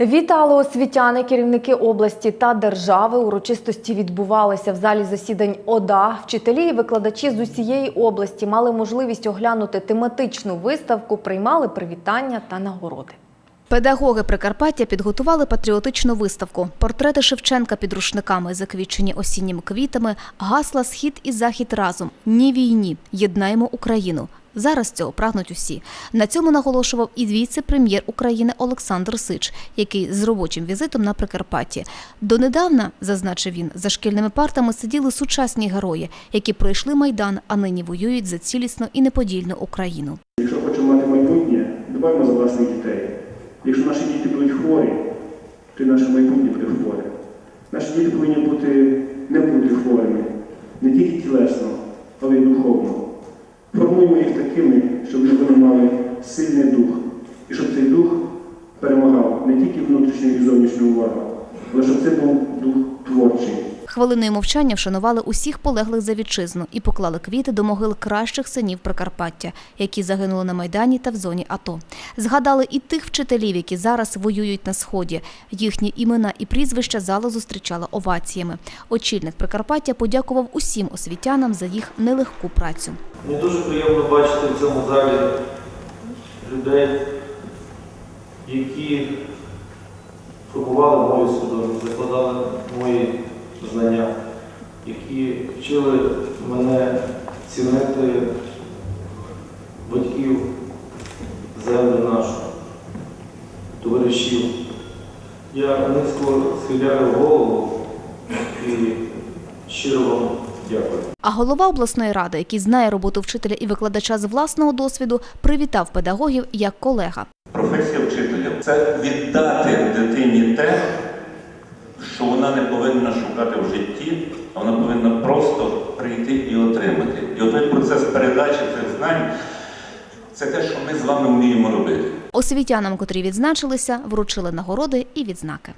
Вітали освітяни, керівники області та держави. Урочистості відбувалися в залі засідань ОДА. Вчителі і викладачі з усієї області мали можливість оглянути тематичну виставку, приймали привітання та нагороди. Педагоги Прикарпаття підготували патріотичну виставку. Портрети Шевченка під рушниками, заквічені осінніми квітами, гасла Схід і Захід разом. Ні війні. Єднаємо Україну. Зараз цього прагнуть усі. На цьому наголошував і віце-прем'єр України Олександр Сич, який з робочим візитом на Прикарпатті. Донедавна, зазначив він, за шкільними партами сиділи сучасні герої, які пройшли майдан, а нині воюють за цілісну і неподільну Україну. Якщо хочемо мати майбутнє, дбаємо за власних дітей. Якщо наші діти будуть хворі, то наше майбутнє буде хворе. Наші діти повинні бути не бути хворими, не тільки тілесно, але й духовно. Формуємо їх такими, щоб вони мали сильний дух, і щоб цей дух перемагав не тільки внутрішню і зовнішню увагу, але щоб це був дух творчий. Хвилиною мовчання вшанували усіх полеглих за вітчизну і поклали квіти до могил кращих синів Прикарпаття, які загинули на Майдані та в зоні АТО. Згадали і тих вчителів, які зараз воюють на Сході. Їхні імена і прізвища зала зустрічала оваціями. Очільник Прикарпаття подякував усім освітянам за їх нелегку працю. Мені дуже приємно бачити в цьому залі людей, які формували мою свідомість, закладали мої знання, які вчили мене цінити батьків, землю нашу, товаришів. Я низько схиляю голову і щиро вам дякую. А голова обласної ради, який знає роботу вчителя і викладача з власного досвіду, привітав педагогів як колега. Професія вчителя це віддати дитині те, що вона не повинна шукати в житті, а вона повинна просто прийти і отримати. І отой процес передачі цих знань це те, що ми з вами вміємо робити. Освітянам, котрі відзначилися, вручили нагороди і відзнаки.